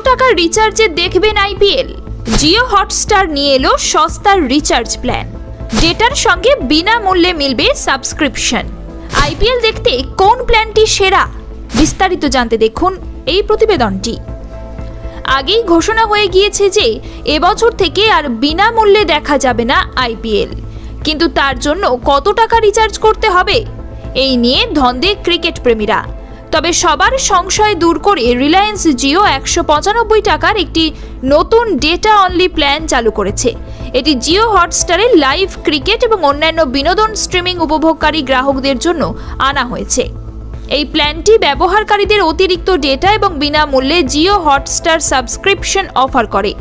টাকার রিচার্জে দেখবেন IPL Jio Hotstar নিয়ে এলো সস্তার রিচার্জ প্ল্যান ডেটার সঙ্গে বিনামূল্যে মিলবে সাবস্ক্রিপশন আইপিএল দেখতে কোন প্ল্যানটি সেরা? বিস্তারিত জানতে দেখুন এই প্রতিবেদনটি। আগেই ঘোষণা হয়ে গিয়েছে যে এবছর থেকে আর বিনামূল্যে দেখা যাবে না আইপিএল কিন্তু তার জন্য কত টাকা রিচার্জ করতে হবে? এই নিয়ে ধন্দে ক্রিকেট প্রেমীরা। তবে সবার সংশয় দূর করে রিলায়েন্স জিও একশো পঁচানব্বই টাকার একটি নতুন ডেটা অনলি প্ল্যান চালু করেছে। এটি জিও হটস্টারে লাইভ ক্রিকেট এবং অন্যান্য বিনোদন স্ট্রিমিং উপভোগকারী গ্রাহকদের জন্য আনা হয়েছে। এই প্ল্যানটি ব্যবহারকারীদের অতিরিক্ত ডেটা এবং বিনামূল্যে জিও হটস্টার সাবস্ক্রিপশন অফার করে।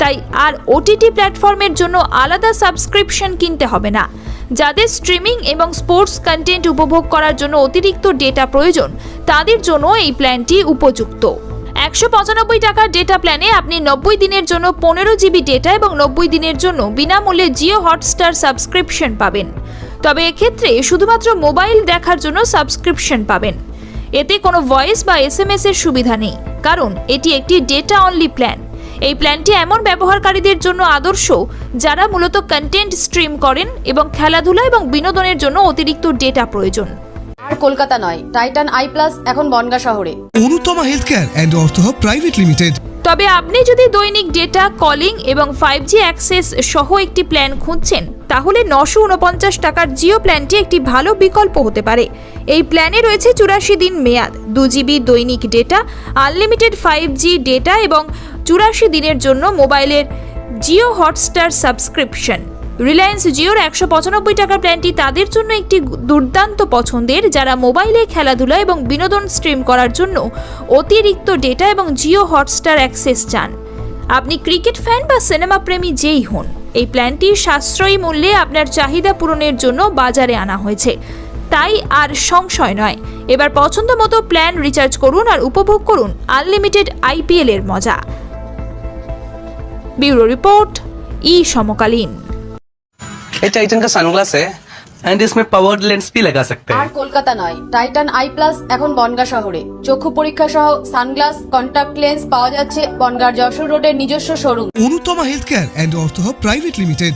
তাই আর ওটিটি প্ল্যাটফর্মের জন্য আলাদা সাবস্ক্রিপশন কিনতে হবে না। যাদের স্ট্রিমিং এবং স্পোর্টস কন্টেন্ট উপভোগ করার জন্য অতিরিক্ত ডেটা প্রয়োজন, তাদের জন্য এই প্ল্যানটি উপযুক্ত। একশো পঁচানব্বই টাকার ডেটা প্ল্যানে আপনি নব্বই দিনের জন্য পনেরো জিবি ডেটা এবং নব্বই দিনের জন্য বিনামূল্যে জিও হটস্টার সাবস্ক্রিপশন পাবেন। তবে এক্ষেত্রে শুধুমাত্র মোবাইল দেখার জন্য সাবস্ক্রিপশন পাবেন। এতে কোনো ভয়েস বা এস এর সুবিধা নেই, কারণ এটি একটি ডেটা অনলি প্ল্যান। এই প্ল্যানটি এমন ব্যবহারকারীদের জন্য আদর্শ যারা মূলত কন্টেন্ট স্ট্রিম করেন এবং খেলাধুলা এবং বিনোদনের জন্য অতিরিক্ত ডেটা প্রয়োজন। আর কলকাতা নয় টাইটান আই প্লাস এখন বনগা শহরে। Anutama health care and ortho private limited তবে আপনি যদি দৈনিক ডেটা কলিং এবং ফাইভ জি অ্যাক্সেস সহ একটি প্ল্যান খুঁজছেন তাহলে নশো উনপঞ্চাশ টাকার জিও প্ল্যানটি একটি ভালো বিকল্প হতে পারে। এই প্ল্যানে রয়েছে চুরাশি দিন মেয়াদ দু জিবি দৈনিক data unlimited five G data এবং চুরাশি দিনের জন্য মোবাইলের জিও হটস্টার সাবস্ক্রিপশন। রিলায়েন্স জিওর একশো পঁচানব্বই টাকার প্ল্যানটি তাদের জন্য একটি দুর্দান্ত পছন্দের, যারা মোবাইলে খেলাধুলা এবং বিনোদন স্ট্রিম করার জন্য অতিরিক্ত ডেটা এবং জিও হটস্টার অ্যাক্সেস চান। আপনি ক্রিকেট ফ্যান বা সিনেমা প্রেমী যেই হন, এই প্ল্যানটি সাশ্রয়ী মূল্যে আপনার চাহিদা পূরণের জন্য বাজারে আনা হয়েছে। তাই আর সংশয় নয়। এবার পছন্দ মতো প্ল্যান রিচার্জ করুন আর উপভোগ করুন আনলিমিটেড আইপিএল এর মজা। ব্যুরো রিপোর্ট ই সমকালীন ये टाइटन का सनग्लास है एंड इसमें पावर्ड लेंस भी लगा सकते আর हैं কলকাতা নয় টাইটান আই প্লাস এখন বনগা শহরে চক্ষু পরীক্ষা সহ সানগ্লাস কন্টাক্ট লেন্স পাওয়া যাচ্ছে বনগার যশোর রোডের নিজস্ব showroom Anutama health care and Artha private limited